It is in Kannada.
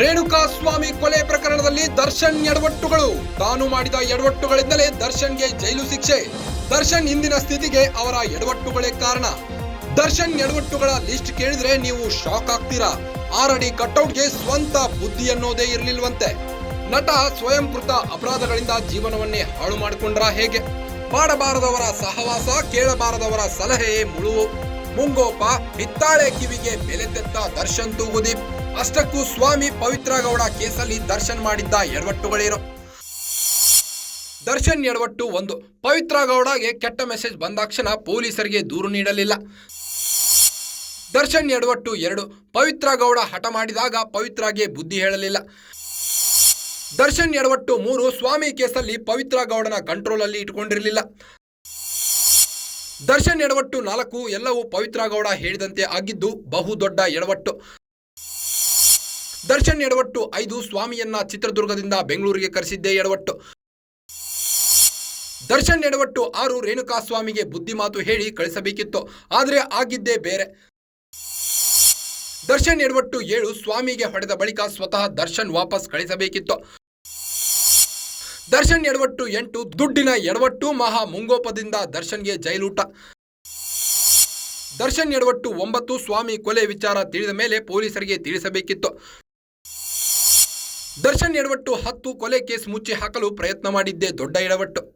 ರೇಣುಕಾ ಸ್ವಾಮಿ ಕೊಲೆ ಪ್ರಕರಣದಲ್ಲಿ ದರ್ಶನ್ ಎಡವಟ್ಟುಗಳು ತಾನು ಮಾಡಿದ ಎಡವಟ್ಟುಗಳಿಂದಲೇ ದರ್ಶನ್ಗೆ ಜೈಲು ಶಿಕ್ಷೆ. ದರ್ಶನ್ ಇಂದಿನ ಸ್ಥಿತಿಗೆ ಅವರ ಎಡವಟ್ಟುಗಳೇ ಕಾರಣ. ದರ್ಶನ್ ಎಡವಟ್ಟುಗಳ ಲಿಸ್ಟ್ ಕೇಳಿದ್ರೆ ನೀವು ಶಾಕ್ ಆಗ್ತೀರಾ. ಆರಡಿ ಕಟೌಟ್ಗೆ ಸ್ವಂತ ಬುದ್ಧಿ ಅನ್ನೋದೇ ಇರಲಿಲ್ವಂತೆ. ನಟ ಸ್ವಯಂಕೃತ ಅಪರಾಧಗಳಿಂದ ಜೀವನವನ್ನೇ ಹಾಳು ಮಾಡಿಕೊಂಡ್ರ ಹೇಗೆ? ಮಾಡಬಾರದವರ ಸಹವಾಸ, ಕೇಳಬಾರದವರ ಸಲಹೆಯೇ ಮುಳುವು. ಮುಂಗೋಪ, ಹಿತ್ತಾಳೆ ಕಿವಿಗೆ ಬೆಲೆ ತೆತ್ತ ದರ್ಶನ್ ತೂಗುದೀಪ್. ಅಷ್ಟಕ್ಕೂ ಸ್ವಾಮಿ ಪವಿತ್ರ ಗೌಡ ಕೇಸಲ್ಲಿ ದರ್ಶನ್ ಮಾಡಿದ್ದ ಎಡವಟ್ಟುಗಳೇನು? ದರ್ಶನ್ ಎಡವಟ್ಟು ಒಂದು. ಪವಿತ್ರ ಗೌಡಗೆ ಕೆಟ್ಟ ಮೆಸೇಜ್ ಬಂದಾಕ್ಷಣ ಪೊಲೀಸರಿಗೆ ದೂರು ನೀಡಲಿಲ್ಲ. ದರ್ಶನ್ ಎಡವಟ್ಟು ಎರಡು. ಪವಿತ್ರ ಗೌಡ ಹಠ ಮಾಡಿದಾಗ ಪವಿತ್ರಗೆ ಬುದ್ಧಿ ಹೇಳಲಿಲ್ಲ. ದರ್ಶನ್ ಎಡವಟ್ಟು ಮೂರು. ಸ್ವಾಮಿ ಕೇಸಲ್ಲಿ ಪವಿತ್ರ ಗೌಡನ ಕಂಟ್ರೋಲಲ್ಲಿ ಇಟ್ಕೊಂಡಿರಲಿಲ್ಲ. ದರ್ಶನ್ ಎಡವಟ್ಟು ನಾಲ್ಕು, ಎಲ್ಲವೂ ಪವಿತ್ರ ಗೌಡ ಹೇಳಿದಂತೆ ಆಗಿದ್ದು ಬಹುದೊಡ್ಡ ಎಡವಟ್ಟು. ದರ್ಶನ್ ಎಡವಟ್ಟು ಐದು, ಸ್ವಾಮಿಯನ್ನ ಚಿತ್ರದುರ್ಗದಿಂದ ಬೆಂಗಳೂರಿಗೆ ಕರೆಸಿದ್ದೇ ಎಡವಟ್ಟು. ದರ್ಶನ್ ಎಡವಟ್ಟು ಆರು ರೇಣುಕಾ ಸ್ವಾಮಿಗೆ ಬುದ್ಧಿ ಮಾತು ಹೇಳಿ ಕಳಿಸಬೇಕಿತ್ತು, ಆದರೆ ಆಗಿದ್ದೇ ಬೇರೆ. ದರ್ಶನ್ ಎಡವಟ್ಟು ಏಳು, ಸ್ವಾಮಿಗೆ ಹೊಡೆದ ಬಳಿಕ ಸ್ವತಃ ದರ್ಶನ್ ವಾಪಸ್ ಕಳಿಸಬೇಕಿತ್ತು. ದರ್ಶನ್ ಎಡವಟ್ಟು ಎಂಟು, ದುಡ್ಡಿನ ಎಡವಟ್ಟು ಮಹಾ ಮುಂಗೋಪದಿಂದ ದರ್ಶನ್ಗೆ ಜೈಲೂಟ. ದರ್ಶನ್ ಎಡವಟ್ಟು ಒಂಬತ್ತು, ಸ್ವಾಮಿ ಕೊಲೆ ವಿಚಾರ ತಿಳಿದ ಮೇಲೆ ಪೊಲೀಸರಿಗೆ ತಿಳಿಸಬೇಕಿತ್ತು. ದರ್ಶನ್ ಎಡವಟ್ಟು ಹತ್ತು, ಕೊಲೆ ಕೇಸ್ ಮುಚ್ಚಿ ಹಾಕಲು ಪ್ರಯತ್ನ ಮಾಡಿದ್ದೇ ದೊಡ್ಡ ಎಡವಟ್ಟು.